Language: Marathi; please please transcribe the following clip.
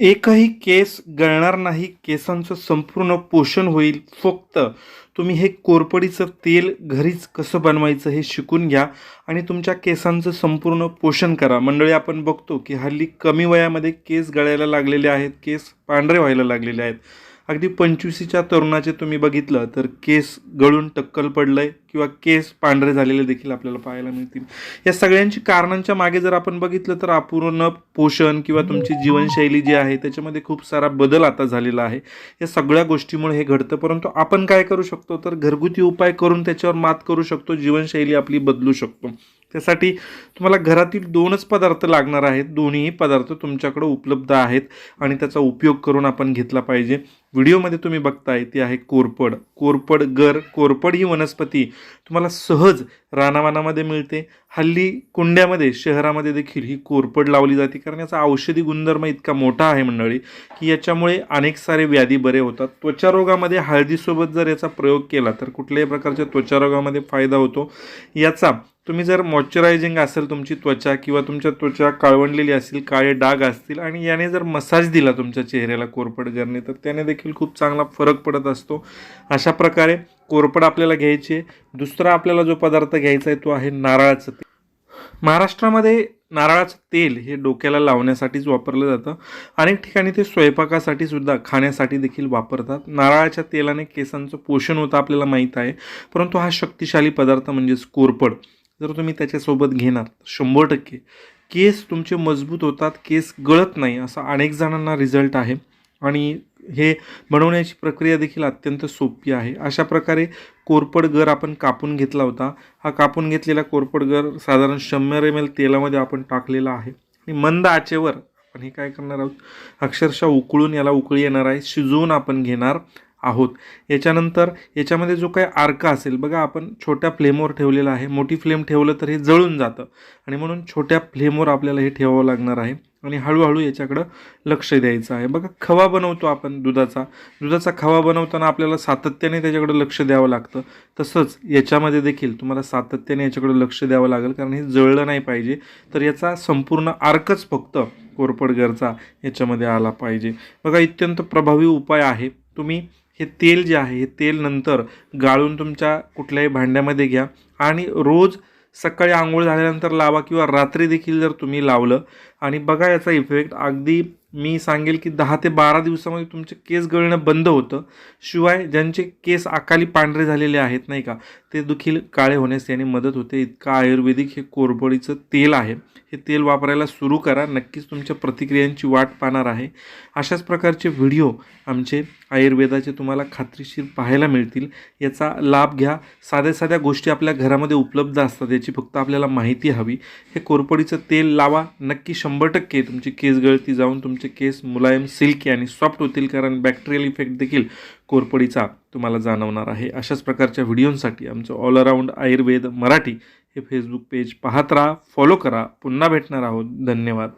एकही केस गळणार नाही केसांचं संपूर्ण पोषण होईल. फक्त तुम्ही हे कोरपडीचं तेल घरीच कसं बनवायचं हे शिकून घ्या आणि तुमच्या केसांचं संपूर्ण पोषण करा. मंडळी आपण बघतो की हल्ली कमी वयामध्ये केस गळायला लागलेले आहेत केस पांढरे व्हायला लागलेले आहेत. अगदी पंचवीसीच्या तरुणाचे तुम्ही बघितलं तर केस गळून टक्कल पडलं आहे किंवा केस पांढरे झालेले देखील आपल्याला पाहायला मिळतील. या सगळ्यांची कारणांच्या मागे जर आपण बघितलं तर अपूर्ण पोषण किंवा तुमची जीवनशैली जी आहे त्याच्यामध्ये खूप सारा बदल आता झालेला आहे. या सगळ्या गोष्टीमुळे हे घडतं परंतु आपण काय करू शकतो? तर घरगुती उपाय करून त्याच्यावर मात करू शकतो जीवनशैली आपली बदलू शकतो. त्यासाठी तुम्हाला घरातील दोनच पदार्थ लागणार आहेत. दोन्हीही पदार्थ तुमच्याकडे उपलब्ध आहेत आणि त्याचा उपयोग करून आपण घेतला पाहिजे. व्हिडिओमध्ये तुम्ही बघताय ती आहे कोरपड. कोरपड गर कोरपड ही वनस्पती तुम्हाला सहज रानावानामध्ये मिळते. हल्ली कुंड्यामध्ये शहरामध्ये देखील ही कोरपड लावली जाते. कारण याचा औषधी गुणधर्म इतका मोठा आहे मंडळी की याच्यामुळे अनेक सारे व्याधी बरे होतात. त्वचारोगामध्ये हळदीसोबत जर याचा प्रयोग केला तर कुठल्याही प्रकारच्या त्वचारोगामध्ये फायदा होतो. याचा तुम्ही जर मॉइश्चरायझिंग असेल तुमची त्वचा किंवा तुमच्या त्वचा काळवंडलेली असेल काळे डाग असतील आणि याने जर मसाज दिला तुमच्या चेहऱ्याला कोरपड करणे तर त्याने देखील खूप चांगला फरक पडत असतो. अशा प्रकारे कोरपड आपल्याला घ्यायची. आहे दुसरा आपल्याला जो पदार्थ घ्यायचा आहे तो आहे नारळाचं तेल. महाराष्ट्रामध्ये नारळाचं तेल हे डोक्याला लावण्यासाठीच वापरलं जातं अनेक ठिकाणी ते स्वयंपाकासाठी सुद्धा खाण्यासाठी देखील वापरतात. नारळाच्या तेलाने केसांचं पोषण होतं आपल्याला माहीत आहे. परंतु हा शक्तिशाली पदार्थ म्हणजेच कोरपड. जर तुम्ही त्याच्यासोबत घेणार शंभर टक्के. केस तुमचे मजबूत होतात केस गळत नाही असा अनेक जणांना रिझल्ट आहे. आणि हे बनवण्याची प्रक्रिया देखील अत्यंत सोपी आहे. अशा प्रकारे कोरपड गर आपण कापून घेतला होता. हा कापून घेतलेला कोरपड गर साधारण शंभर एम एल तेलामध्ये आपण टाकलेला आहे. आणि मंद आचेवर आपण हे काय करणार आहोत? अक्षरशः उकळून याला उकळी येणार आहे. शिजवून आपण घेणार. आहोत. याच्यानंतर याच्यामध्ये जो काही आर्क असेल बघा आपण छोट्या फ्लेमवर ठेवलेला आहे. मोठी फ्लेम ठेवलं तर हे जळून जातं. आणि म्हणून छोट्या फ्लेमवर आपल्याला हे ठेवावं लागणार आहे. आणि हळूहळू याच्याकडं लक्ष द्यायचं आहे. बघा खवा बनवतो आपण दुधाचा. दुधाचा खवा बनवताना आपल्याला सातत्याने त्याच्याकडं लक्ष द्यावं लागतं. तसंच याच्यामध्ये देखील तुम्हाला सातत्याने याच्याकडं लक्ष द्यावं लागेल कारण हे जळलं नाही पाहिजे. तर याचा संपूर्ण आर्कच फक्त कोरपडगरचा याच्यामध्ये आला पाहिजे. बघा अत्यंत प्रभावी उपाय आहे. तुम्ही हे तेल जे आहे हे तेल नंतर गाळून तुमच्या कुठल्याही भांड्यामध्ये घ्या. आणि रोज सकाळी आंघोळ झाल्यानंतर लावा किंवा रात्री देखील जर तुम्ही लावलं. आणि बघा याचा इफेक्ट अगदी मी सांगेल की दहा ते बारा दिवसामध्ये तुमचे केस गळणं बंद होतं. शिवाय ज्यांचे केस अकाली पांढरे झालेले आहेत नाही का? ते देखील काळे होण्यास याने मदत होते. इतकं आयुर्वेदिक हे कोरबडीचं तेल आहे. हे तेल वापरायला सुरू करा. नक्कीच तुमच्या प्रतिक्रियांची वाट पाहणार आहे. अशाच प्रकारचे व्हिडिओ आमचे आयुर्वेदाचे तुम्हाला खात्रीशीर पाहायला मिळतील. याचा लाभ घ्या. साध्या साध्या गोष्टी आपल्या घरामध्ये उपलब्ध असतात. याची फक्त आपल्याला माहिती हवी. हे कोरपडीचं तेल लावा. नक्की शंभर टक्के तुमची केस गळती जाऊन तुमचे केस मुलायम सिल्की आणि सॉफ्ट होतील. कारण बॅक्टेरियल इफेक्ट देखील कोरपडीचा तुम्हाला जाणवणार आहे. अशाच प्रकारच्या व्हिडिओंसाठी आमचं ऑल अराऊंड आयुर्वेद मराठी हे फेसबुक पेज पाहत राहा फॉलो करा. पुन्हा भेटणार आहोत. धन्यवाद.